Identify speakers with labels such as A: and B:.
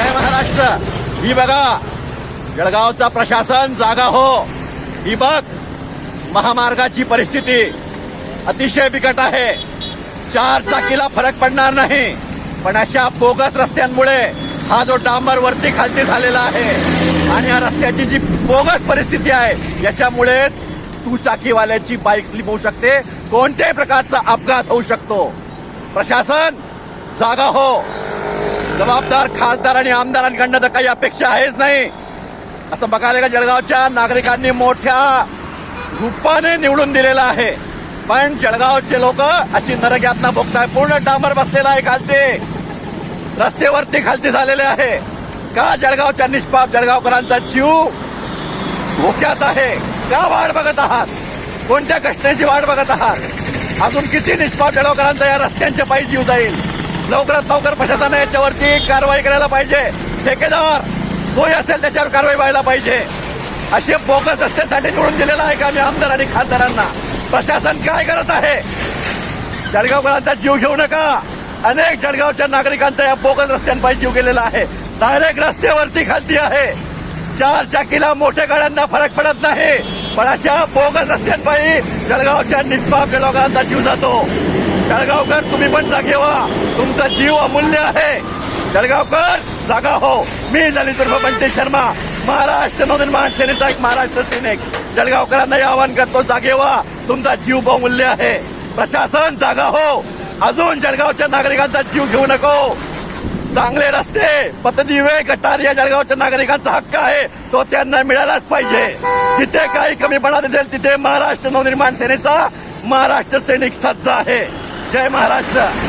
A: ही बघा जळगावचा प्रशासन जागा हो. ही बघ महामार्गाची परिस्थिती अतिशय बिकट आहे. चार चाकीला फरक पडणार नाही. पण अशा बोगस रस्त्यांमुळे हा जो डांबर वरती खालती झालेला आहे आणि या रस्त्याची जी बोगस परिस्थिती आहे याच्यामुळे तू चाकीवाल्याची बाईक स्लिप होऊ शकते. कोणत्याही प्रकारचा अपघात होऊ शकतो. प्रशासन जागा हो. जबाबदार खासदार आणि आमदारांकडनं तर काही अपेक्षा आहेच नाही. असं बघायला का जळगावच्या नागरिकांनी मोठ्या रूपाने निवडून दिलेला आहे. पण जळगावचे लोक अशी नरग्यातना भोगताय. पूर्ण डांबर बसलेला आहे खालती. रस्तेवरती खालती झालेले आहे. का जळगावच्या निष्पाप जळगावकरांचा जीव धोक्यात आहे? का वाट बघत आहात? कोणत्या कष्टाची वाट बघत आहात? अजून किती निष्पाप जळगावकरांचा या रस्त्यांच्या पायी जीव जाईल? लवकरात लवकर प्रशासनाने याच्यावरती कारवाई करायला पाहिजे. ठेकेदार सोय असेल त्याच्यावर कारवाई व्हायला पाहिजे. असे बोगस रस्त्यासाठी निवडून दिलेला आहे का मी आमदार आणि खासदारांना? प्रशासन काय करत आहे? जळगावकरांचा जीव घेऊ नका. अनेक जळगावच्या नागरिकांचा या बोगस रस्त्यांपायी जीव गेलेला आहे. डायरेक्ट रस्त्यावरती खालती आहे. चार चाकीला मोठ्या गाड्यांना फरक पडत नाही. पण अशा बोगस रस्त्यांपायी जळगावच्या निष्पाप लोकांचा जीव जातो. जळगावकर तुम्ही पण जागे व्हा. तुमचा जीव अमूल्य आहे. जळगावकर जागा हो. मी ललित उर्फ शर्मा. महाराष्ट्र नवनिर्माण सेनेचा एक महाराष्ट्र सैनिक. जळगावकरांनाही आवाहन करतो जागे व्हा. तुमचा जीव बहुमूल्य आहे. प्रशासन जागा हो. अजून जळगावच्या नागरिकांचा जीव घेऊ नको. चांगले रस्ते पतदिवे गटार या जळगावच्या नागरिकांचा हक्क आहे. तो त्यांना मिळालाच पाहिजे. जिथे काही कमीपणा दिसेल तिथे महाराष्ट्र नवनिर्माण सेनेचा महाराष्ट्र सैनिक सज्ज आहे. जय महाराष्ट्र.